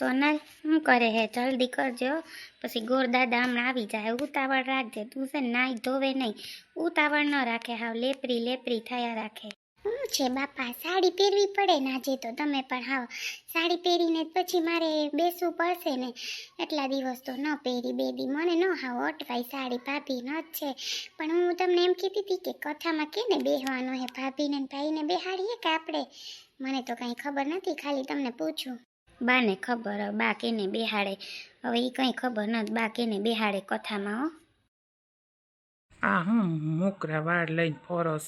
સોનલ, શું કરે હે? જલ્દી કરજો પછી ગોરદાદા હમણાં આવી જાય. ઉતાવળ રાખજે. તું છે નાઈ ધોવે નહીં. ઉતાવળ ન રાખે. હાવ લેપરી લેપરી થયા રાખે. શું છે બાપા? સાડી પહેરવી પડે ને આજે તો તમે પણ હાવ. સાડી પહેરીને જ પછી મારે બેસવું પડશે ને. એટલા દિવસ તો ન પહેરી બેબી મને ન હાવ અટવાય સાડી. ભાભી ન જ છે. પણ હું તમને એમ કહેતી હતી કે કથામાં કેને બેહવાનું હે? ભાભીને ભાઈને બેહાડીએ કે આપણે? મને તો કાંઈ ખબર નથી. ખાલી તમને પૂછું. બાને ખબર બા કેને બેહાડે. હવે એ કંઈ ખબર નથી બા કેને બેહાડે કથામાં, હો. આ હું મોકરા વાળ લઈને ફરસ.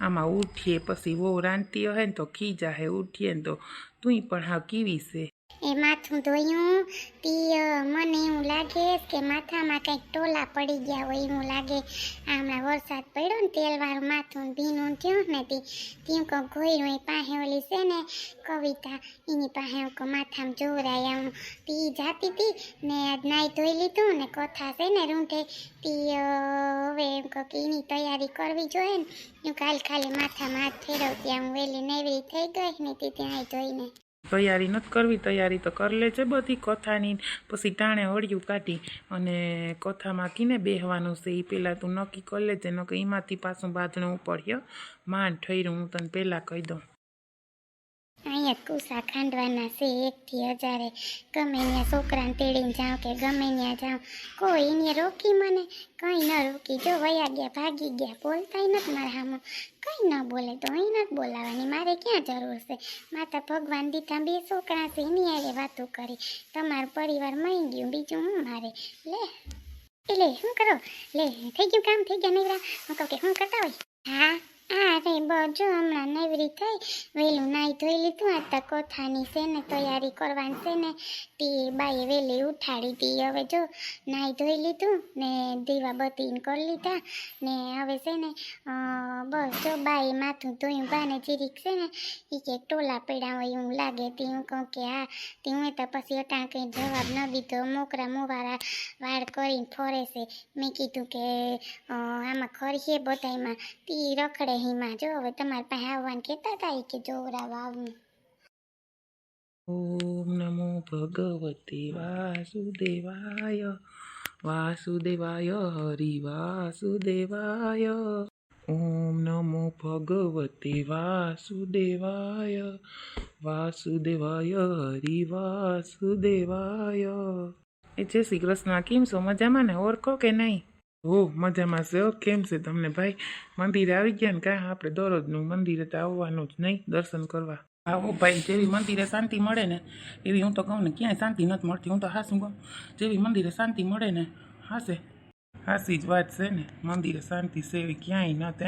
આમાં ઉઠીએ પછી વહુ રાંધતી હોય ને તો ખીજા હે, ઉઠીએ ને તો તું પણ હાવ કેવી છે. એ માથું ધોયું, તી મને એવું લાગે કે માથામાં કંઈક ટોલા પડી ગયા હોય એવું લાગે. હમણાં વરસાદ પડ્યો ને તેલવાળું માથું ભીનું થયું ને તી, ત્યાં કહું ઘોર્યું એ પાસે ઓલી છે ને કવિતા, એની પાસે હું કહું માથામાં જોવરાય આમ તી જાતી હતી ને નાઈ ધોઈ લીધું ને કથા છે ને રૂંઢે. તી હવે એમ કહું કે એની તૈયારી કરવી જોઈએ ને. હું કાલ ખાલી માથામાં હાથ ફેરવતી આમ વેલી નેવરી થઈ ગઈ ને તી ત્યાં ધોઈને. તૈયારી નથી કરવી, તૈયારી તો કરી લે છે બધી કથાની. પછી ટાણે હળિયું કાઢી અને કથામાં કીને બેહવાનું છે. એ પહેલાં તું નક્કી કરી લેજે નક્કી એમાંથી પાછું બાંધણું પડ્યો માંડ ઠર્યું, હું તને પહેલાં કહી દઉં. અહીંયા કુસા ખાંડવાના છે, એકથી હજારે. ગમે ત્યાં છોકરાને તેડીને જાઉં કે ગમે ત્યાં જાઉં. કોઈ એને રોકી મને, કંઈ ન રોકી. જો વયા ગયા, ભાગી ગયા, બોલતાય નથી મારા સામું કંઈ ન બોલે તો અહીં નથી બોલાવાની. મારે ક્યાં જરૂર છે? માતા ભગવાન દીધા બે છોકરા છે, એની હારે વાતો કરી. તમારું પરિવાર મળી ગયું, બીજું હું મારે? લે. એટલે શું કરો? લે, થઈ ગયું કામ, થઈ ગયા નહીં હું કહું કે હું કરતા હોય? હા. હા રે બજો હમણાં નવરી થઈ. વહેલું નાહી ધોઈ લીધું, આ તો કોથાની છે ને તૈયારી કરવાની છે ને. તે બાઈએ વહેલી ઉઠાડી હતી હવે જો નાઈ ધોઈ લીધું ને દીવા બત્તીને કરી લીધા ને હવે છે ને બસ જો બાએ માથું ધોયું, બાને જીરીક છે ને એ કે ટોલા પડ્યા હોય એવું લાગે. તે હું કહું કે હા, તે હું તો પછી અટાણ કંઈ જવાબ ન દીધો. મોકરા મોવારા વાળ કરીને ફોરે છે. મેં કીધું કે આમાં આમાં ખરીએ બધાયમાં. તે રખડે હિમાં જો, હવે તમારી પાસે આવવાનું કહેતા હતા કે જોવરાવા આવું. ઓમ નમો ભગવતે વાસુદેવાય. વાસુદેવાય હરિ, વાસુદેવાય. ઓમ નમો ભગવતે વાસુદેવાય. વાસુદેવાય હરિ, વાસુદેવાય. એ જય શ્રી કૃષ્ણ. કેમ છો? મજામાં ને? ઓળખો કે નહીં? હો મજામાં છે. કેમ છે તમને ભાઈ? મંદિરે આવી ગયા ને કાં આપણે દરરોજનું મંદિરે તો આવવાનું જ નહીં. દર્શન કરવા. આવો ભાઈ, જેવી મંદિરે શાંતિ મળે ને, એવી હું તો કહું ને, ક્યાંય શાંતિ નથી મળતી. હું તો હાસું કહું. જેવી મંદિરે શાંતિ મળે ને, હાસે. હાસી જ વાત છે ને. મંદિરે શાંતિ છે એવી ક્યાંય નથી.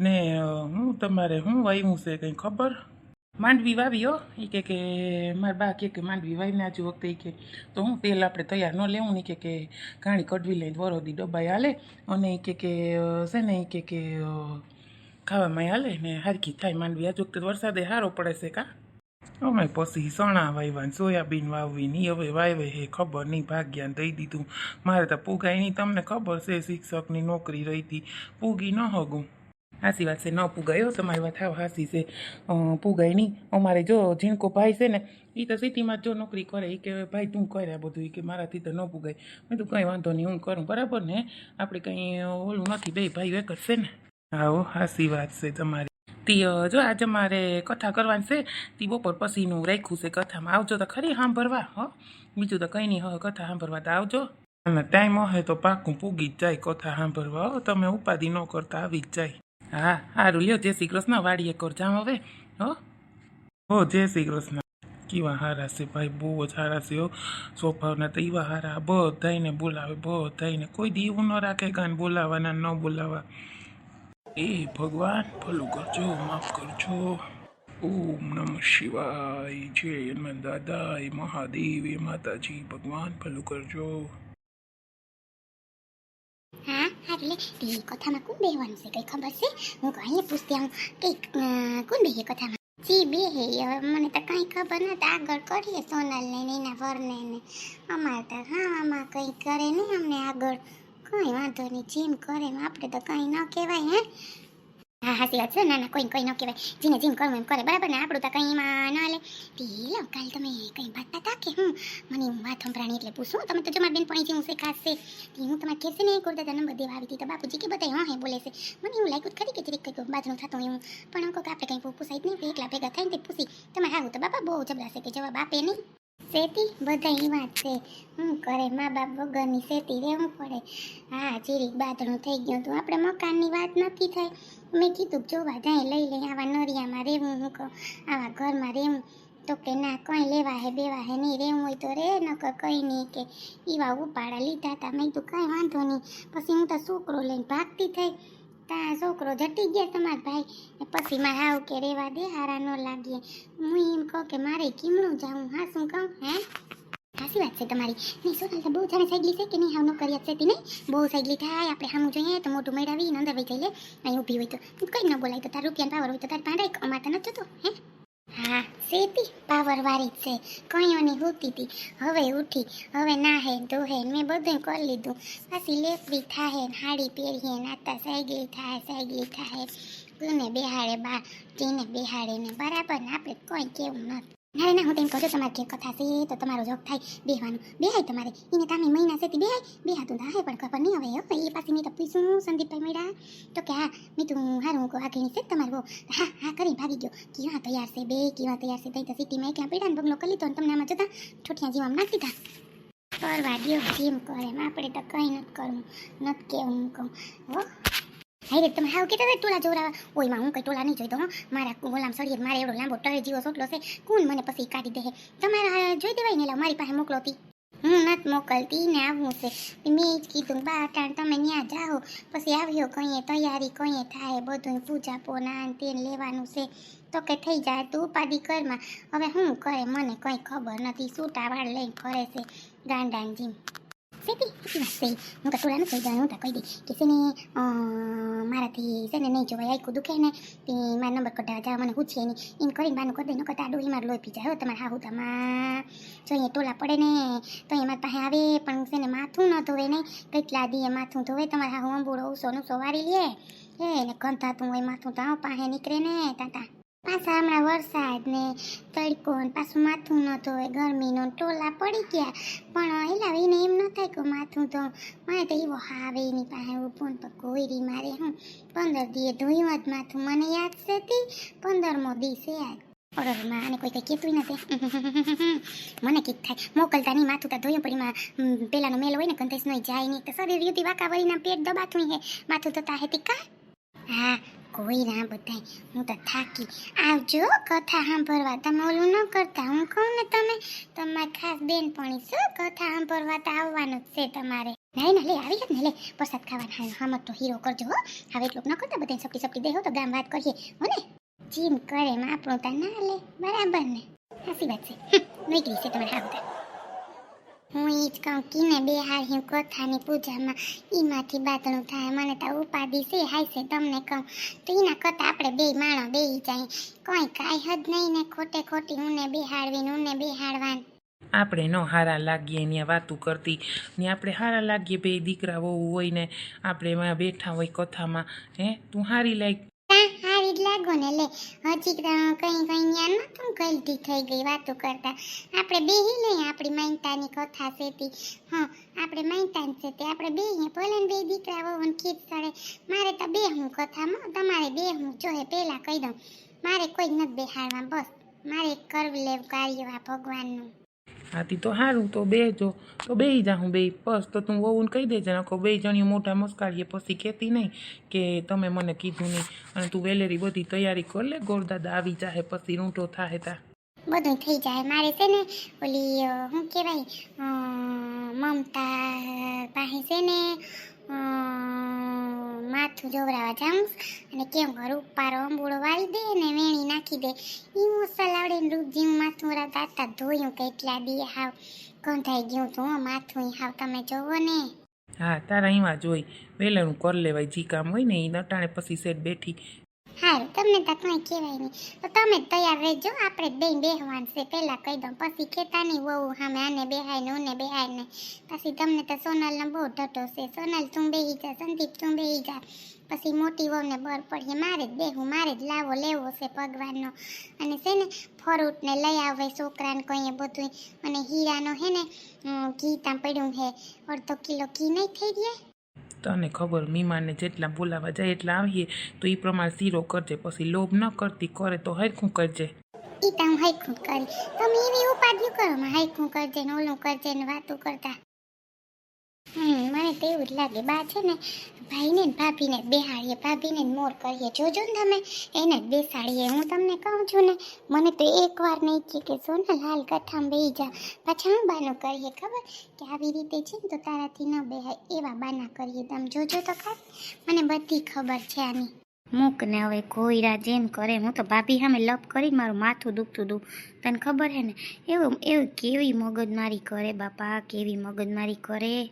ને હું તમારે શું આવ્યું છે કંઈ ખબર? માંડવી વાવી હો એ કે કે મારા બા કે કે માંડવી વાવીને આજુ વખતે એ કે, તો હું તેલ આપણે તૈયાર ન લેવું ને કે કે ઘાણી કડવી લઈને વરોદી ડબ્બાઈ હાલે અને એ કે કે છે ને એ કે કે ખાવામાં હાલે ને હારકી થાય માંડવી. આજુ વખતે વરસાદે સારો પડે છે કા? અમે પછી ચણા વાવ્યા ને સોયાબીન વાવવી નહીં હવે વાવે હે ખબર નહીં ભાગ્યાને દઈ દીધું. મારે તો પૂગાય નહીં, તમને ખબર છે શિક્ષકની નોકરી રહી હતી પૂગી ન હગું. હાસી વાત છે, ન પૂગાયો તમારી વાત, હાવ હાસી છે. પુગાય નહીં. અમારે જો ઝીણકો ભાઈ છે ને એ તો સિટીમાં જ નોકરી કરે એ કે ભાઈ તું કરે આ બધું એ કે મારાથી તો ન પૂગાય. મેં તું કંઈ વાંધો નહીં, હું કરું, બરાબર ને? આપણે કંઈ ઓલું નથી, બે ભાઈ એક જ છે ને? આવો હાસી વાત છે તમારી. તી જો આજે મારે કથા કરવાની છે, તી બપોર પછીનું રાખ્યું છે કથામાં. આવજો તો ખરી સાંભળવા, હો? બીજું તો કંઈ નહીં હ કથા સાંભળવા તો આવજો. અને ટાઈમ હોય તો પાકું પૂગી જ જાય કથા સાંભળવા, હો? તમે ઉપાધિ ન કરતા, આવી જ જાય. હા સારું લ્યો જય શ્રી કૃષ્ણ વાડીએ કોર જામ હવે હો હો જય શ્રી કૃષ્ણ કેવા હારા છે ભાઈ બહુ જ હારા છે સ્વભાવના તો એવા હારા બધાને બોલાવે બધાને કોઈ દી ન રાખે કાન બોલાવાના ન બોલાવા એ ભગવાન ભલું કરજો માફ કરજો ઓમ નમઃ શિવાય જય હનુમાન દાદા એ મહાદેવ એ માતાજી ભગવાન ભલું કરજો હા એટલે તે કથામાં કોણ બેહવાનું છે કઈ ખબર છે હું કઈ પૂછતી આવું કે કોણ બેહે કથામાં જી બેહે હવે મને તો કઈ ખબર નથી આગળ કરીએ સોનલ ને એના વરને ને અમારે તો હા આમાં કંઈ કરે નહીં અમને આગળ કંઈ વાંધો નહીં જેમ કરે આપણે તો કંઈ ન કહેવાય હે હા હા વાત છે. ના ના, કોઈ કોઈ ન કહેવાય. જીને જીન કરવું એમ કરે. બરાબર ને? આપણું તો કંઈ એમાં ન લે પેલો, કાલ તમે કંઈ વાત હતા કે હું? મને હું વાત સંભળાણી એટલે પૂછું. તમે તો જમા બેન પણ હું છે ખાસ છે તે હું તમારે કહેશે ને કોર દાદા નંબર દેવા આવી હતી તો બાપુજી કે બધા હા હે બોલે છે. મને એવું લાગ્યું ખરી કે જરીક કંઈક બાજનું થતું એવું. પણ હું આપણે કંઈ પૂછાય જ નહીં એકલા ભેગા થઈને તે પૂછી. તમે હારું તો બાપા બહુ જબરા છે કે જવાબ આપે નહીં. શેતી? બધા એ વાત છે. હું કરે? મા બાપ વગરની શેતી રહેવું પડે. હા, જીરીક બાદણું થઈ ગયું હતું. આપણે મકાનની વાત નથી થઈ મેં કીધું, જોવા જાય, લઈ લઈ આવા નરિયામાં રહેવું, હું કહું. આવા ઘરમાં રહેવું. તો કે ના, કંઈ લેવા હે બેવા હે નહીં. રહેવું હોય તો રે, નકર કંઈ નહીં કે. એવા ઉપાડા લીધા હતા. મેં કીધું, કાંઈ વાંધો નહીં. પછી હું તો છોકરો લઈને ભાગતી થઈ. તા છોકરો જટી ગયા તમારા ભાઈ. પછી મારે આવું કે રેવા દે, હારા ન લાગીએ હું એમ કહું કે મારે કીમણું જાઉં. હા, શું કહું? હે? સાચી વાત છે તમારી. નહીં, સોનલ બહુ જાણે સાયકલી છે કે નહીં? હાવ નોકરિયાત છે તે નહીં. બહુ સાયકલી થાય, આપણે સામું જોઈએ તો મોટું મેળવી અંદર વહી જઈએ. અહીં ઊભી હોય તો. કંઈ ન બોલાય તો તાર રૂપિયા પાવર હોય તો તાર પાંડે અમારે તો નથી હે? હા સેતી પાવર વાળી જ છે. કઈઓની હોતી હતી હવે ઉઠી. હવે નાહે, ધોહે, ને મેં બધું કરી લીધું. પાછી લેપડી થાહે, ને હાડી પહેરીએ, નાતા સાયગલી થાય સાયગલી થાય કોને બેહાડે બા ટીને બેહાડે ને બરાબર ને આપણે કોઈ કેવું નથી ના ના હું તેમ કહું છું તમારે જે કથા છે તો તમારો જોબ થાય બેહવાનું બેહાય તમારે એને તમે મહિના છે તે બેહાય બેહાતું થાય પણ ખબર નહીં હવે હો એ પાસે મેં તો પૂછ્યું સંદીપભાઈ મેળા તો કે હા મેં તું હારું હું આગળની છે તમારે બહુ હા હા કરી ભાગી ગયો કેવા તૈયાર છે બે કેવા તૈયાર છે તઈ તો સિટીમાં ક્યાં પડ્યા ને બગલો કરી લીધો ને તમને આમાં જતા ઠોઠિયા જીવામાં નાખી દીધા કરવા દ્યો જેમ કરે એમ આપણે તો કંઈ નથી કરવું નથી કેવું હું કહું હો હાય રે તમે હાવ કેતા હતા ટોલા જોરાવા ઓયમાં હું કઈ ટોલા નહીં જોઈતો હો. મારા ગોલામ સળીએ મારે એવડો લાંબો ટળે જીવો સોટલો છે. કોણ મને પછી કાઢી દે તમારે જોઈ દેવાય ને મારી પાસે મોકલો હતી હું નથી મોકલતી ને આવું છે. મેં જ કીધું બા અટાણ તમે ત્યાં જાઓ. પછી આવ્યો કઈએ તૈયારી કહીએ, થાય બધું પૂજા પોના ને તેલ લેવાનું છે. તો કે થઈ જાય તું ઉપાધિ કરમાં હવે હું કરે મને કંઈ ખબર નથી. સૂટા વાળ લઈને ફરે છે ગાંડાન વાત છે હું તો થઈ નથી હતા કહી દઈ કે છે ને મારાથી છે ને નહીં જોવાય આખું દુખે ને તે મારા નંબર કઢાવા જાવ મને પૂછે નહીં એમ કરીને બાનું કરી દઈ નકર તો આ ડોહી મારે લોહી પી જાય તમારા હા હું તમારે જો અહીંયા ટોલા પડે ને તો એ મારી પાસે આવે પણ છે ને માથું ન ધોવે ને કેટલા દીએ માથું ધોવે તમારે હા હું અંબુડો ઉસો નુસો લે હે ને ગંધાતું હોય માથું તો પાસે નીકળે ને તાતા પાછા હમણાં વરસાદ ને તડકો ને પાછું માથું ન ધોવે ગરમીનો ટોલા પડી ગયા. પણ એલા એને એમ ન થાય કે માથું તો મને તો એવો હાવે એની પાસે ઊભું તો કોયરી મારે હું. પંદર દીએ ધોયું જ માથું, મને યાદ છે તી પંદરમો દી છે આજ ઓરો માં આને કોઈ કઈ કહેતું નથી. મને કીક થાય. મોકલતા નહીં માથું તો ધોયું પણ એમાં પેલાનો મેલ હોય ને કંતેસ નહીં જાય નહીં. તો શરીર યુતિ વાકા વળીના પેટ દબાતું હે. માથું તો તા હેતી કા? હા કોઈ ના બધાય, હું તો થાકી. આવજો કથા સાંભળવા. તમે ઓલું ન કરતા. હું કહું ને તમે, તમારે ખાસ બેનપણી શું કથા સાંભળવા તો આવવાનું જ છે તમારે. નહીં ના, લે, આવી જ ને, લે, પ્રસાદ ખાવાના. હામત તો હીરો કરજો હો. હવે એટલું ન કરતા બધાને સપટી સપટી દેહો તો ગામ વાત કરીએ. હો ને જીમ કરે એમ આપણું તો ના લે. બરાબર ને? સાચી વાત છે. નીકળી છે તમારે હા બધા. હું એ જ કહું, કીને બે હારી કથાની પૂજામાં એમાંથી બાતણું થાય, મને તો ઉપાધિ છે, હાય છે, તમને કહું. તો એના કરતાં આપણે બે માણો બે જાય. કોઈ કાંઈ હદ નહીં ને ખોટે ખોટી ઉને બેહાડવીને, ઉને બેહાડવાનું. આપણે ન હારા લાગીએ ત્યાં વાતું કરતી, ને આપણે હારા લાગીએ બે દીકરા વહુ હોય ને, આપણે એમાં બેઠા હોય કથામાં, હે? તું હારી લાગ જ લાગો ને લે. હજી કઈ કઈ ન્યા નતું ગલતી થઈ ગઈ વાતો કરતા. આપણે બેહી લઈએ આપણી માનતાની કથા સેતી. હા, આપણે માનતાની છે તે આપણે બેહીએ, ભલે બે દીકરા વહુ ખીચ સડે મારે તો બે હું કથામાં, તમારે બે હું જોહે પહેલા કહી દઉં. મારે કોઈ નથી બેહાડવા, બસ. મારે કરવું લેવું કાર્ય આ ભગવાનનું. આથી તો સારું તો બેજો તો બેહી જા હું બે બસ, તો તું વહુને કહી દેજે આખો બે જણીઓ મોટા મસ્કારીએ. પછી કહેતી નહીં કે તમે મને કીધું નહીં. અને તું વેલેરી બધી તૈયારી કર લે, ગોરદાદા આવી જાહે, પછી રૂંટો થાય તા. બધું થઈ જાય મારે છે ને ઓલી શું કહેવાય મમતા પાસે છે ને માથું જોવરાવા જાઉં અને કેમ ઘર ઉપારો અંબુડો વાળી દે ને વેણી નાખી દે. એ મસાલ આવડીને રૂપજી હું માથું રાતા ધોયું કેટલા દી હાવ કંધાઈ ગયું તું માથું હાવ તમે જોવો ને. હા, તારા અહીંમાં જોઈ હું કર લેવાય, જે કામ હોય ને એ નટાણે પછી સેટ બેઠી તમને કહેવાય નહીં. તો તમે તૈયાર રહેજો, આપણે જ બેહવાન છે. પહેલાં કહી દઉં, પછી નહીં વહુ સામે આને બેહાય ને ઉને બેહાય ને. પછી તમને તો સોનલનો બહુ ઢટો છે. સોનલ તું બેહી જા, સંદીપ તું બેહી જા. પછી મોટી વહુને બર પડીએ મારે જ બેહું, મારે જ લાવો, લેવો છે ભગવાનનો અને છે ને, ફરૂટને લઈ આવે છોકરાને કહીએ બધું અને હીરાનો હે ને ઘી ત્યાં પડ્યું છે. અડધો કિલો ઘી નહીં થઈ જાય તને ખબર, મીમાને જેટલા બોલાવા જાય એટલા આવીએ, તો એ પ્રમાણે શીરો કરજે. પછી લોભ ન કરતી, કરે તો હરખું કરજે. ઈ તો હું હાઈકું કરી. તમે એની ઉપાધિ કરો માં હાઈકું કરજે ને ઓલું કરજે ને વાતું કરતા. હમ, મને તો એવું જ લાગે. બા છે ને, ભાઈને ભાભીને બેહાડીએ, ભાભીને મોર કરીએ. જોજો ને તમે, એને જ બેસાડીએ. હું તમને કહું છું ને, મને તો એક વાર નહીં કહે કે સોના લાલ કઠામ બેહી જા. પાછા હું બાનું કરીએ, ખબર? કે આવી રીતે છે ને તો તારાથી ન બેહાય. એવા બાના કરીએ તમે. જોજો તો ખાસ મને બધી ખબર છે આની. મૂક ને હવે કોઈરા જેમ કરે. હું તો ભાભી સામે લપ કરી મારું માથું દુખતું દુખ તને ખબર હે ને, એવું એવું કેવી મગજમારી કરે બાપા, કેવી મગજમારી કરે?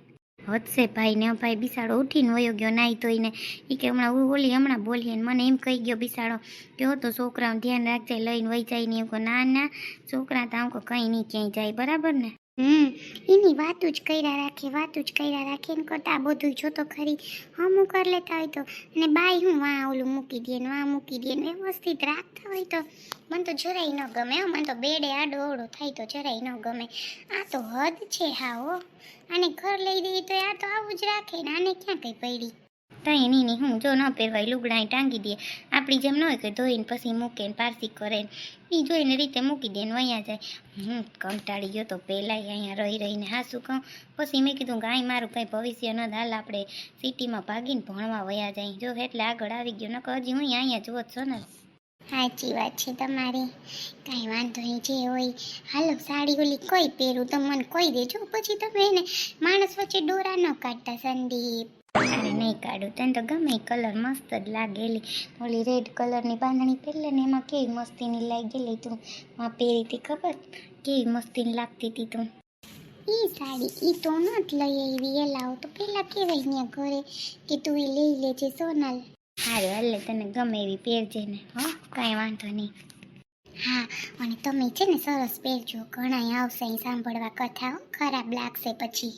હદશે ભાઈ ને, ભાઈ બિસાડો ઉઠીને વયો ગયો નાહી તોઈને એ કે હમણાં હું ઓલી હમણાં બોલીએ ને મને એમ કહી ગયો, બિસાડો. કે હો તો છોકરાઓને ધ્યાન રાખજે, લઈને વહી જાય ને એમ કહો. ના ના, છોકરા તો આમ કંઈ નહીં, ક્યાંય જાય. બરાબર ને? હમ, એની વાતું જ કર્યા રાખે, વાતું જ કર્યા રાખે. ને કરતા આ બધું જો ખરી. હમું કરી લેતા હોય તો. અને બાય હું વાં ઓલું મૂકી દે ને વાં મૂકી દે ને વ્યવસ્થિત રાખતા હોય તો. મને તો જરાય ન ગમે હો, મને તો બેડે આડો ઓળો થાય તો જરાય ન ગમે. આ તો હદ છે હા હો. આને ઘર લઈ દઈએ તો આ તો આવું જ રાખે ને આને ક્યાં કંઈ પડી? તઈ એની નહીં હું જો ન પહેરવાય લુગડા ટાંગી દે. આપણી જેમ ન હોય કે ધોઈને પછી મૂકે ને પારસી કરે ને એ જોઈને રીતે મૂકી દે ને અહીંયા જાય. હું કંટાળી ગયો તો પહેલાંય અહીંયા રહી રહીને હા શું કહું. પછી મેં કીધું આય મારું કંઈ ભવિષ્ય ન હાલ, આપણે સિટીમાં ભાગીને ભણવા વયા જાય. જો એટલે આગળ આવી ગયો, નકર હજી હું અહીંયા જ છો ને સાચી વાત છે તમારી. કાંઈ વાંધો નહીં, જે હોય. હાલો, સાડી ઓલી કોઈ પહેરું તો મને કોઈ દેજો પછી તમે એને માણસ વચ્ચે દોરા ન કાઢતા, સંદીપ. અરે નહીં કાઢું. તને તો ગમે કલર મસ્ત જ લાગેલી. ઓલી રેડ કલરની બાંધણી પહેલે ને એમાં કેવી મસ્તીની લાગેલી તું? માં પહેરી ખબર? કેવી મસ્તીની લાગતી હતી તું? એ સાડી એ તો ન જ લઈ આવી. એ લાવો તો પહેલાં કહેવાય ને ઘરે કે તું એ લઈ લેજે સોનલ. હારું એટલે તને ગમે એવી પહેરજે ને. હો, કાંઈ વાંધો નહીં. હા, અને તમે છે ને સરસ પહેરજો. ઘણાય આવશે અહીં સાંભળવા કથા ખરાબ લાગશે પછી.